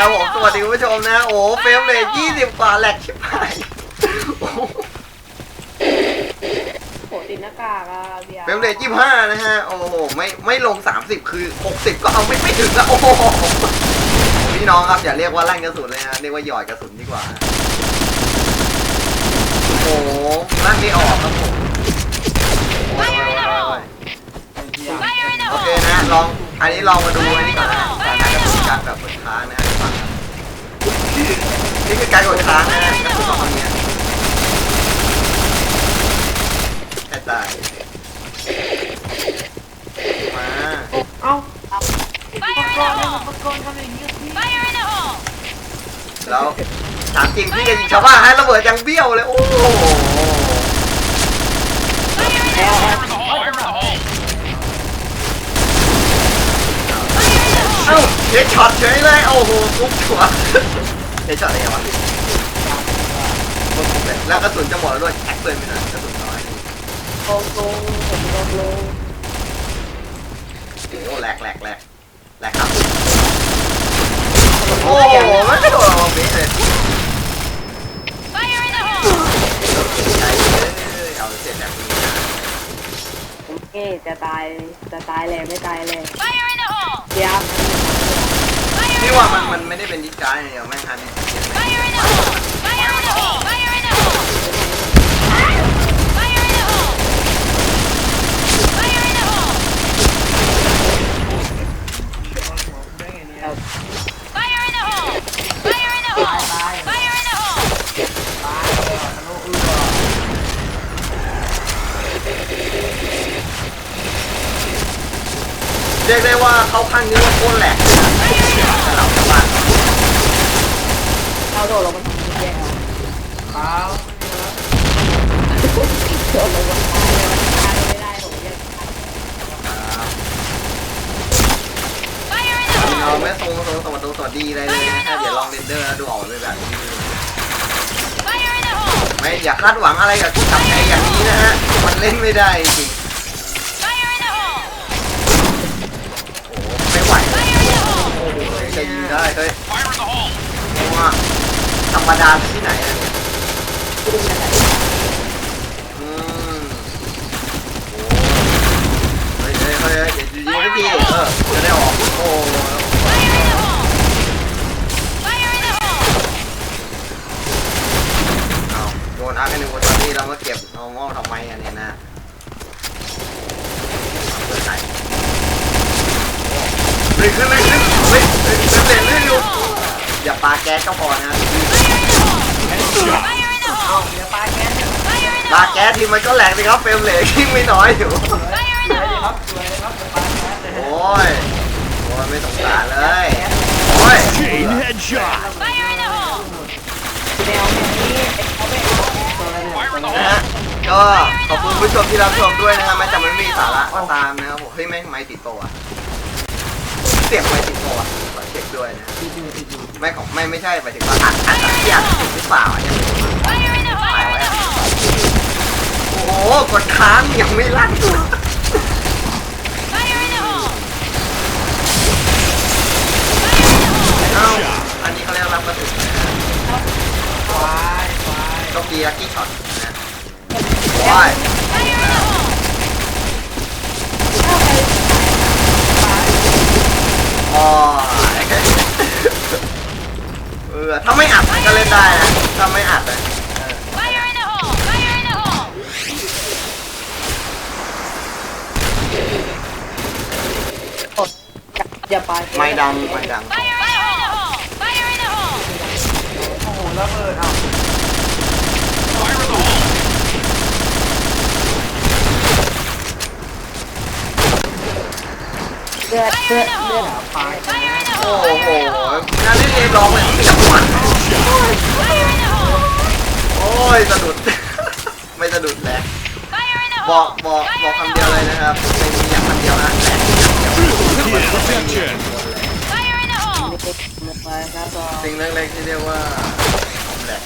นะครับผมสวัสดีคุณผู้ชมนะ โอ้เฟรมเลยยี่สิบกว่าแหลกชิบหายโอ้โหโหติดหน้ากากอะเบียร์เฟรมเลยยี่ห้านะฮะ โอ้โหไม่ไม่ลงสามสิบคือหกสิบก็เอาไม่ไม่ถึงอะโอ้โหพี่น้องครับอย่าเรียกว่าลั่นกระสุนเลยนะเรียกว่าหยอดกระสุนดีกว่า โอ้โหลั่นไม่ออกครับผมโอ้ยโอ้ยโอ้ยโอ้ย Fire in the โอเค hole! นะลองอันนี้ลองมาดูอันนี้ก่อนนะสถานะกระ นี่คือการกดค้างนะกระสุนของคนเนี้ยแค่ตายมาเอ้า Fire in the hole! Fire in the hole! แล้วถามจริงพี่จะยิงชาวบ้านให้ระเบิดยังเบี้ยวเลยโอ้โหเอ้าเฮดช็อตเฉยเลยโอ้โหปุ๊บชัว ฮดช็อตอะไรวะแล้วกระสุนจะหมดแล้วด้วยแท็กเกินไปหน่อยกระสุนน้อยโกงโกงผมโกงโกงโอ้แหลกแหลกแหลกแหลกครับโอ้โหไม่กระโดดออกมาเป๊ะเลย Fire in the hole! ใจเลยเอาเสร็จแล้วผมเอ๊จะตายจะตายเลยไม่ตายเลย Fire in the hole! เบียร์ Fire in พี่ the ว่ามัน hole! มันไม่ได้เป็นดิสการ์ดอย่างเดียวแม่งทัน Fire in the hole! Fire in the hole! Fire in the hole! Fire in the hole! Fire in the hole! Fire in the hole! Fire in the hole! Fire in the hole! เรียกได้ว่าเข้าข้างนี้ว่าโคตรแหลกแต่เราชาวบ้าน เราโดดลงมาทำแย่โดดลงมาตายเลยมันตายไม่ได้ผมยัง Fire in the เรา hole! ไม่ทรงทรงสวัสดีสวัสดีอะไรเลยนะเดี๋ยวลองเรนเดอร์แล้วดูออกเลยแบบนี้ Fire in the hole! ไม่อย่าคาดหวังอะไรกับกับไอ้อย่างนี้นะฮะ มันเล่นไม่ได้จริง รรมดาที่ไหนอะอืมโอ้เฮ้ยเฮ้ยเฮ้ยเฮ้ยเดี๋ยวยิงให้พี่เออจะได้ออกโอ้ เอาโดนอาร์คหนึ่งคนตอนนี้เรามาเก็บเอางอทำไมอันนี้นะเปิดใส่เลยขึ้นเลยขึ้นเฮ้ยเฮ้ยเล่นเล่นอยู่ อย่าปาแก๊สก็พอนะ Fire in the hole! Fire in the hole! Fire in the ปา hole! แก๊สทีมันก็แหลกสิครับเฟรมเหลยยิ่งไม่น้อยอยู่ Fire in the hole! โอ้ยโอ้ยไม่สงสารเลยโอ้ย Chain headshot. Fire in the hole! แมวแมวนี่เขาไม่เอาตัวอะไรเนี่ยนะฮะก็ขอบคุณผู้ชมที่รับชมด้วยนะครับแม้แต่มันไม่มีสาระก็ตามนะครับผมเฮ้ยแม่งไม่ติดตัวอะเสียงไม่ติดตัว ขอเช็คด้วยนะไม่ของไม่ไม่ใช่หมายถึงว่าอัดอัดอยากหรือเปล่าอันเนี้ย Fire in the hole! Fire in the hole! โอ้โหกดค้างยังไม่ลั่น Fire in the hole! เอ้าอันนี้เขาเรียกรับกระสุนนะฮะโชคดีลัคกี้ช็อตนะว้าย Fire in the hole! อ๋อเออถ้าไม่อัดมันก็เล่นได้นะถ้าไม่อัดนะ Fire in the hole! Fire in the hole! อย่าไปไม่ดังไม่ดัง Fire in the hole! Fire in the hole! เลือดเลือดเลือด Fire in the โอ้โหงานเล่นเกมร้องเลยจับหวัน Fire in the hole! โอ้ยสะดุด ไม่สะดุดแหละ Fire in the บอกบอกบอกคำเดียวเลยนะครับไม่มีอย่างคำเดียวนะแหลกอย่างเดียว Immediate protection. Fire in the hole! หมดไปครับก็สิ่งเล็กๆที่เรียกว่าแหลก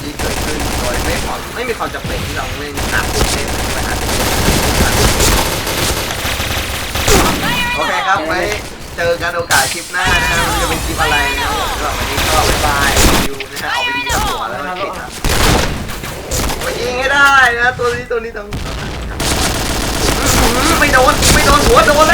ที่เกิดขึ้นโดยไม่ความไม่มีความจำเป็นที่เราเล่นหนักเล่นไปหาโอ เจอกันโอกาสคลิปหน้านะครับมันจะเป็นคลิปอะไรนะครับก็ำหรับวันนี้ก็บ๊ายบายดิวนะฮะเอาไปยิงกับหัวแล้วก็ปิดครับไปยิงให้ได้นะตัวนี้ตัวนี้ต้องไม่โดนไม่โดนหัวโดนแล้ว